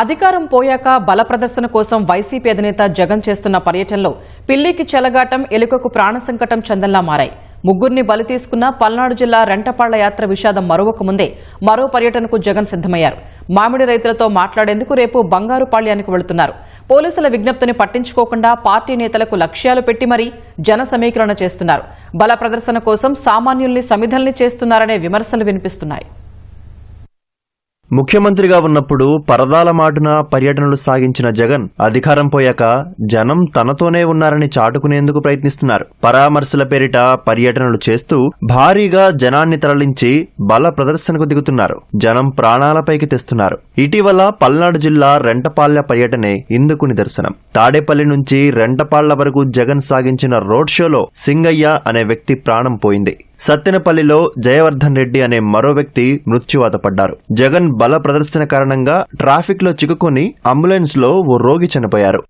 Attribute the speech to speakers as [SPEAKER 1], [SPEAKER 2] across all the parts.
[SPEAKER 1] అధికారం పోయాక బల ప్రదర్శన కోసం వైసీపీ అధినేత జగన్ చేస్తున్న పర్యటనలో పిల్లికి చెలగాటం ఎలుకకు ప్రాణ సంకటం మారాయి. ముగ్గురిని బలి తీసుకున్న పల్నాడు జిల్లా రెంటపాళ్ళ యాత్ర విషాదం మరొక ముందే మరో పర్యటనకు జగన్ సిద్దమయ్యారు మామిడి రైతులతో మాట్లాడేందుకు రేపు బంగారుపాళ్యానికి వెళుతున్నారు. పోలీసుల విజ్ఞప్తిని పట్టించుకోకుండా పార్టీ నేతలకు లక్ష్యాలు పెట్టి మరీ జన సమీకరణ చేస్తున్నారు. బల ప్రదర్శన కోసం సామాన్యుల్ని సమిధల్ని చేస్తున్నారనే విమర్శలు వినిపిస్తున్నాయి.
[SPEAKER 2] ముఖ్యమంత్రిగా ఉన్నప్పుడు పరదాల మాటున పర్యటనలు సాగించిన జగన్ అధికారం పోయాక జనం తనతోనే ఉన్నారని చాటుకునేందుకు ప్రయత్నిస్తున్నారు. పరామర్శల పేరిట పర్యటనలు చేస్తూ భారీగా జనాన్ని తరలించి బల ప్రదర్శనకు దిగుతున్నారు. జనం ప్రాణాలపైకి తెస్తున్నారు. ఇటీవల పల్నాడు జిల్లా రెంటపాళ్ళ పర్యటనే ఇందుకు నిదర్శనం. తాడేపల్లి నుంచి రెంటపాళ్ళ వరకు జగన్ సాగించిన రోడ్ షోలో సింగయ్య అనే వ్యక్తి ప్రాణం పోయింది. సత్తెనపల్లిలో జయవర్ధన్ రెడ్డి అనే మరో వ్యక్తి మృత్యువాత పడ్డారు. జగన్ బల ప్రదర్శన కారణంగా ట్రాఫిక్లో అంబులెన్స్లో అంబులెన్స్లో ఓ రోగి చనిపోయారు.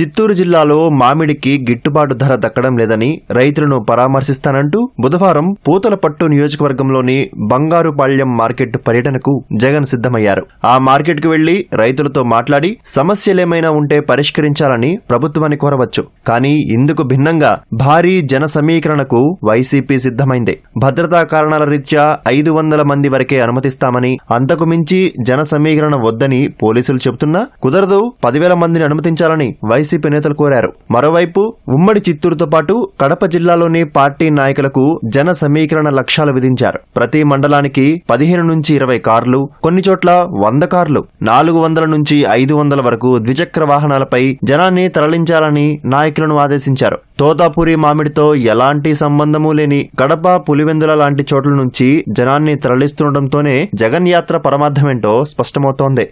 [SPEAKER 2] చిత్తూరు జిల్లాలో మామిడికి గిట్టుబాటు ధర దక్కడం లేదని రైతులను పరామర్శిస్తానంటూ బుధవారం పూతలపట్టు నియోజకవర్గంలోని బంగారుపాళ్యం మార్కెట్ పర్యటనకు జగన్ సిద్దమయ్యారు ఆ మార్కెట్కు వెళ్ళి రైతులతో మాట్లాడి సమస్యలేమైనా ఉంటే పరిష్కరించాలని ప్రభుత్వాన్ని కోరవచ్చు. కానీ ఇందుకు భిన్నంగా భారీ జన సమీకరణకు వైసీపీ సిద్దమైంది భద్రతా కారణాల రీత్యా ఐదు వందల మంది వరకే అనుమతిస్తామని అంతకు మించి జన సమీకరణ వద్దని పోలీసులు చెబుతున్నా కుదరదు పదివేల మందిని అనుమతించాలని వైసీపీ నేతలు కోరారు. మరోవైపు ఉమ్మడి చిత్తూరుతో పాటు కడప జిల్లాలోని పార్టీ నాయకులకు జన సమీకరణ లక్ష్యాలు విధించారు. ప్రతి మండలానికి పదిహేను నుంచి ఇరవై కార్లు కొన్ని చోట్ల వంద కార్లు నాలుగు వందల నుంచి ఐదు వందల వరకు ద్విచక్ర వాహనాలపై జనాన్ని తరలించాలని నాయకులను ఆదేశించారు. తోతాపూరి మామిడితో ఎలాంటి సంబంధమూ లేని కడప పులివెందుల లాంటి చోట్ల నుంచి జనాన్ని తరలిస్తుండటంతోనే జగన్ యాత్ర పరమార్థమేంటో స్పష్టమవుతోంది.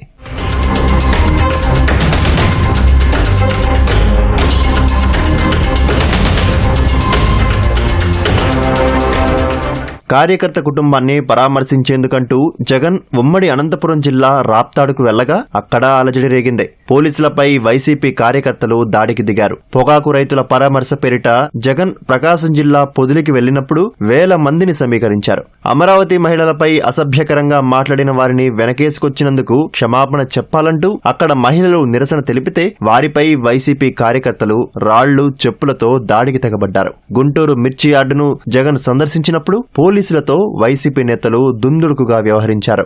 [SPEAKER 2] కార్యకర్త కుటుంబాన్ని పరామర్శించేందుకంటూ జగన్ ఉమ్మడి అనంతపురం జిల్లా రాప్తాడుకు వెళ్ళగా అక్కడ అలజడి రేగింది. పోలీసులపై వైసీపీ కార్యకర్తలు దాడికి దిగారు. పొగాకు రైతుల పరామర్శ పేరిట జగన్ ప్రకాశం జిల్లా పొదిలికి వెళ్ళినప్పుడు వేల మందిని సమీకరించారు. అమరావతి మహిళలపై అసభ్యకరంగా మాట్లాడిన వారిని వెనకేసుకొచ్చినందుకు క్షమాపణ చెప్పాలంటూ అక్కడ మహిళలు నిరసన తెలిపితే వారిపై వైసీపీ కార్యకర్తలు రాళ్ళు చెప్పులతో దాడికి తెగబడ్డారు. గుంటూరు మిర్చి యార్డును జగన్ సందర్శించినప్పుడు పోలీసులతో వైసీపీ నేతలు దుందుడుకుగా వ్యవహరించారు.